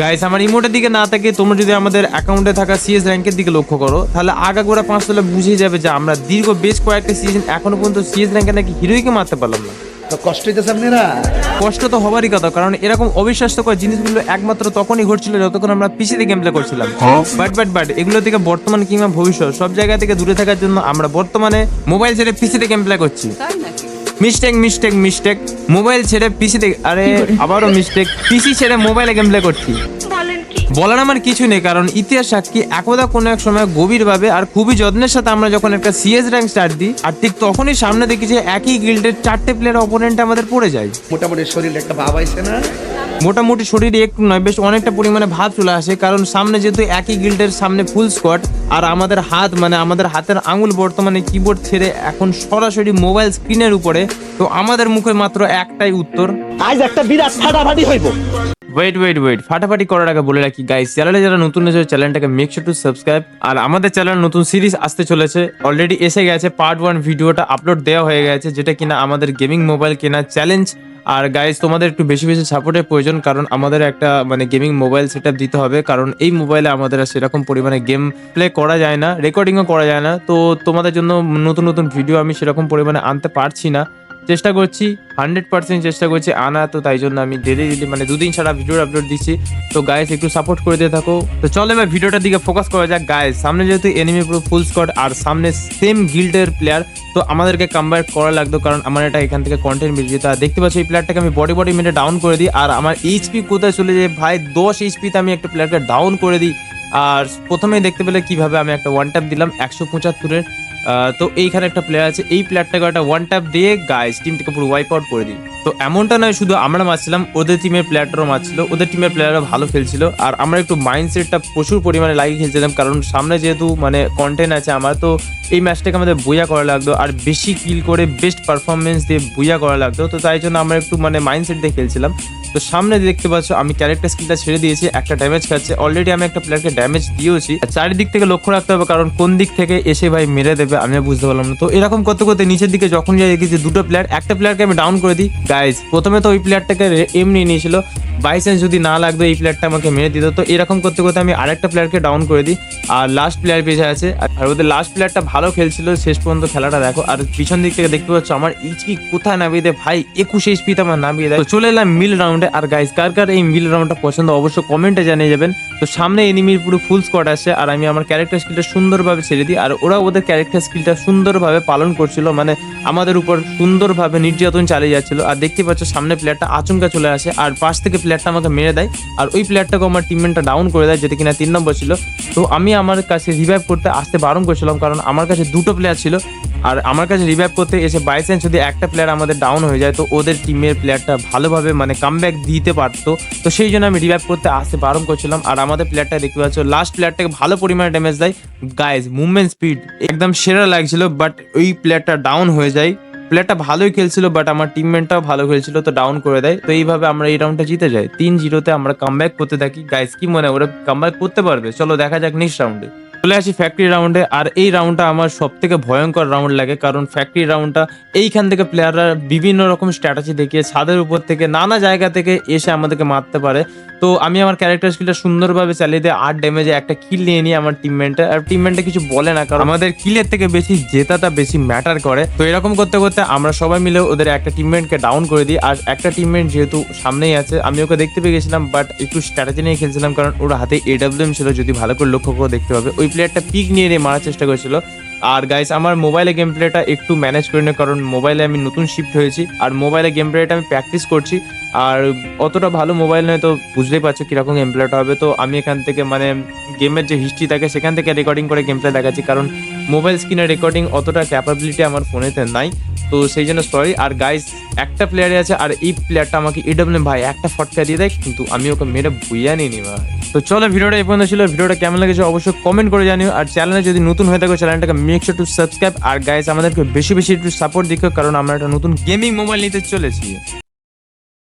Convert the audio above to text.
Guys আমার ইমোটের দিকে না থাকে তোমরা যদি আমাদের অ্যাকাউন্টে থাকা সিএস র্যাঙ্কের দিকে লক্ষ্য করো তাহলে আগাগোড়া পাঁচ তলা বুঝেই যাবে যে আমরা দীর্ঘ বেশ কয়েকটা সিজন এখনও পর্যন্ত সিএস র্যাঙ্কে নাকি হিরোইকে মারতে পারলাম না। তো কষ্ট হইতেছে আপনারা? কষ্ট তো হবারই কথা কারণ এরকম অবিশ্বাস্যকর জিনিসগুলো একমাত্র তখনই ঘটছিল যতক্ষণ আমরা পিসিতে গেম প্লে করছিলাম। বাট বাট বাট এগুলো থেকে বর্তমান কিংবা ভবিষ্যৎ সব জায়গা থেকে দূরে থাকার জন্য আমরা বর্তমানে মোবাইল ছেড়ে পিসিতে গেম প্লে করছি। তাই নাকি? মিস্টেক মিস্টেক মিস্টেক মোবাইল ছেড়ে পিসি পিসিতে আরে আবারও মিস্টেক পিসি ছেড়ে মোবাইলে গেম প্লে করছি। বলার আমার কিছু নেই কারণ ইতিহাস সাক্ষী একদা কোনো এক সময় গভীরভাবে আর খুবই যত্নের সাথে আমরা যখন একটা সিএস র্যাঙ্ক স্টার্ট দিই আর ঠিক তখনই সামনে দেখি যে একই গিল্ডের চারটে প্লেয়ার অপোনেন্ট আমাদের পড়ে যায়। মোটামুটি শরীর একটা ভাব আইছে না? মোটামুটি শরীরে একটু নয় বেশ অনেকটা পরিমাণে ভাব চলে আসে কারণ সামনে যেহেতু একই গিল্ডের সামনে ফুল স্কট আর আমাদের হাত মানে আমাদের হাতের আঙুল বর্তমানে কিবোর্ড ছেড়ে এখন সরাসরি মোবাইল স্ক্রিনের উপরে তো আমাদের মুখে মাত্র একটাই উত্তর। আজ একটা বিরাট ফাটাফাটি হইব। ওয়েট ওয়েট ওয়েট ফাটাফাটি করার আগে বলে রাখি গাইস চ্যানেলে যারা নতুন এসেছে চ্যানেলটাকে মেক শিওর টু সাবস্ক্রাইব আর আমাদের চ্যানেল নতুন সিরিজ আসতে চলেছে অলরেডি এসে গেছে পার্ট ওয়ান ভিডিওটা আপলোড দেওয়া হয়ে গেছে যেটা কিনা আমাদের গেমিং মোবাইল কেনার চ্যালেঞ্জ আর গাইজ তোমাদের একটু বেশি বেশি সাপোর্টের প্রয়োজন, কারণ আমাদের একটা মানে গেমিং মোবাইল সেট দিতে হবে, কারণ এই মোবাইলে আমাদের আর সেরকম পরিমাণে গেম প্লে করা যায় না রেকর্ডিংও করা যায় না। তো তোমাদের জন্য নতুন নতুন ভিডিও আমি সেরকম পরিমাণে আনতে পারছি না। চেষ্টা করছি হান্ড্রেড পার্সেন্ট চেষ্টা করছি। আনা তো তাই জন্য আমি ডেলি ডেলি মানে দুদিন ছাড়া ভিডিওর আপলোড দিচ্ছি। তো গাইস একটু সাপোর্ট করে দিয়ে থাকো। তো চলো এবার ভিডিওটার দিকে ফোকাস করা যাক। গাইস সামনে যেহেতু এনিমি পুরো ফুল স্কোয়াড আর সামনে সেম গিল্ডের প্লেয়ার তো আমাদেরকে কামব্যাক করা লাগতো কারণ আমার এটা এখান থেকে কন্টেন্ট বেরিয়ে যেত। আর দেখতে পাচ্ছি, এই প্লেয়ারটাকে আমি বডি বডি মেরে ডাউন করে দিই। আর আমার এইচপি কোথায় চলে যায়? ভাই, দশ এইচপিতে আমি একটা প্লেয়ারকে ডাউন করে দিই। আর প্রথমেই দেখতে পেলে কীভাবে আমি একটা ওয়ান ট্যাপ দিলাম, একশো পঁচাত্তরের। তো এইখানে একটা প্লেয়ার আছে। এই প্লেয়ারটাকে একটা ওয়ান ট্যাপ দিয়ে গাইস টিমটাকে পুরো ওয়াইপ আউট করে দিই তো এমনটা নয়, শুধু আমরা মারছিলাম ওদের টিমের প্লেয়ারটারও মারছিল ওদের টিমের প্লেয়াররা ভালো খেলছিল, আর আমরা একটু মাইন্ডসেটটা প্রচুর পরিমাণে লাগিয়ে খেলছিলাম, কারণ সামনে যেহেতু মানে কন্টেন্ট আছে আমার, তো এই ম্যাচটাকে আমাদের বুয়া করা লাগতো, আর বেশি কিল করে বেস্ট পারফরমেন্স দিয়ে বুয়া করা লাগতো, তো তাই জন্য আমরা একটু মানে মাইন্ডসেট দিয়ে খেলছিলাম। তো সামনে দেখতে পাচ্ছ, আমি ক্যারেক্টার স্কিলটা ছেড়ে দিয়েছি, একটা ড্যামেজ খাচ্ছে অলরেডি আমি একটা প্লেয়ারকে ড্যামেজ দিয়েওছি চারিদিক থেকে লক্ষ্য রাখতে হবে, কারণ কোন দিক থেকে এসে ভাই মেরে দেবে আমি বুঝতে পারলাম না। তো এরকম করতে করতে নিচের দিকে যখন যাই দেখি যে দুটো প্লেয়ার একটা প্লেয়ারকে আমি ডাউন করে দিই গাইজ প্রথমে তো ওই প্লেয়ারটাকে এমনি নিয়েছিল। বাই চান্স যদি না লাগতো এই প্লেয়ারটা আমাকে মেরে দিত, তো এরকম করতে করতে আমি আরেকটা প্লেয়ারকে ডাউন করে দিই। আর লাস্ট প্লেয়ার বেঁচে আছে। আর ওদের লাস্ট প্লেয়ারটা ভালো খেলছিল, শেষ পর্যন্ত খেলাটা দেখো। আর পিছন দিক থেকে দেখতে পাচ্ছ আমার এইচপি কোথায় নামিয়ে দেয়? ভাই, একুশ এইচপিতে আমার নামিয়ে দেয়। তো চলে এলাম মিল রাউন্ডে আর গাইস কার কার এই মিল রাউন্ডটা পছন্দ অবশ্যই কমেন্টে জানিয়ে যাবেন। তো সামনে এনিমির পুরো ফুল স্কোয়াড আসে আর আমি আমার ক্যারেক্টার স্কিলটা সুন্দরভাবে ছেড়ে দিই। আর ওরা ওদের ক্যারেক্টার স্কিলটা সুন্দরভাবে পালন করছিল। মানে আমাদের উপর সুন্দরভাবে নির্যাতন চালিয়ে যাচ্ছিল। আর দেখতে পাচ্ছ সামনে প্লেয়ারটা আচমকা চলে আসে। আর পাশ থেকে প্লেয়ারটা আমাকে মেরে দেয় আর ওই প্লেয়ারটাকে আমার টিমমেটটা ডাউন করে দেয়, যেটা কিনা তিন নম্বর ছিল। তো আমি আমার কাছে রিভাইভ করতে আসতে বারণ করছিলাম, কারণ আমার কাছে দুটো প্লেয়ার ছিল। আর আমার কাছে রিভাইভ করতে এসে বাই চান্স যদি একটা প্লেয়ার আমাদের ডাউন হয়ে যায়, তো ওদের টিমের প্লেয়ারটা ভালোভাবে মানে কামব্যাক দিতে পারতো। তো সেই জন্য আমি রিভাইভ করতে আসতে বারণ করছিলাম। আর আমাদের প্লেয়ারটা দেখতে পাচ্ছ লাস্ট প্লেয়ারটাকে ভালো পরিমাণে ড্যামেজ দেয়। গাইজ মুভমেন্ট স্পিড একদম সেরা লাগছিল বাট ওই প্লেয়ারটা ডাউন হয়ে যায়। প্লেয়ারটা ভালোই খেলছিল বাট আমার টিমমেটটাও ভালো খেলছিল, তো ডাউন করে দেয়। তো এইভাবে আমরা এই রাউন্ডটা জিতে যাই। তিন জিরোতে আমরা কামব্যাক করতে থাকি। গাইস কি মনে হয়, ওরা কামব্যাক করতে পারবে? চলো দেখা যাক নেক্সট রাউন্ডে চলে আসি ফ্যাক্টরি রাউন্ডে আর এই রাউন্ডটা আমার সব থেকে ভয়ঙ্কর রাউন্ড লাগে, কারণ ফ্যাক্টরি রাউন্ডটা এইখান থেকে প্লেয়াররা বিভিন্ন রকম স্ট্র্যাটাজি দেখিয়ে ছাদের উপর থেকে নানা জায়গা থেকে এসে আমাদেরকে মারতে পারে। তো আমি আমার ক্যারেক্টার স্কিলটা সুন্দরভাবে চালিয়ে দিয়ে আট ড্যামেজে একটা কিল নিয়ে নিই আমার টিমমেন্টে আর টিমমেন্টে কিছু বলে না, কারণ আমাদের কিলের থেকে বেশি জেতাটা বেশি ম্যাটার করে। তো এরকম করতে করতে আমরা সবাই মিলে ওদের একটা টিমমেন্টকে ডাউন করে দিই। আর একটা টিমমেন্ট যেহেতু সামনেই আছে, আমি ওকে দেখতে পেয়ে গেছিলাম বাট একটু স্ট্র্যাটেজি নিয়ে খেলছিলাম, কারণ ওর হাতে এডাব্লিউএম ছিল, যদি ভালো করে লক্ষ্য করে দেখতে পাবে। ওই প্লেয়ারটা পিক নিয়ে নিয়ে মারার চেষ্টা করেছিল। আর গাইস আমার মোবাইলে গেম প্লেটা একটু ম্যানেজ করে নিই কারণ মোবাইলে আমি নতুন শিফট হয়েছি। আর মোবাইলে গেম প্লেটা আমি প্র্যাকটিস করছি। আর অতটা ভালো মোবাইল নয় তো বুঝতেই পারছ কীরকম গেম প্লেটা হবে। তো আমি এখান থেকে মানে গেমের যে হিস্ট্রি থাকে, সেখান থেকে রেকর্ডিং করে গেম প্লে দেখাচ্ছি। কারণ মোবাইল স্ক্রিনে রেকর্ডিং অতটা ক্যাপাবিলিটি আমার ফোনেতে নাই। তো সেই জন্য সরি আর গাইস একটা প্লেয়ারে আছে, আর এই প্লেয়ারটা আমাকে ইডব্লিউ ভাই, একটা ফটকা দিয়ে দেয়, কিন্তু আমি ওকে মেরে বুইয়া নিয়ে নি ভাই। তো চলো ভিডিওটা এই পর্যন্ত ছিল। ভিডিওটা কেমন লেগেছে অবশ্যই কমেন্ট করে জানিও। আর চ্যানেলে যদি নতুন হয়ে থাকো চ্যানেলটাকে মেক টু সাবস্ক্রাইব আর গাইস আমাদেরকে বেশি বেশি একটু সাপোর্ট দিকে কারণ আমরা একটা নতুন গেমিং মোবাইল নিতে চলেছি।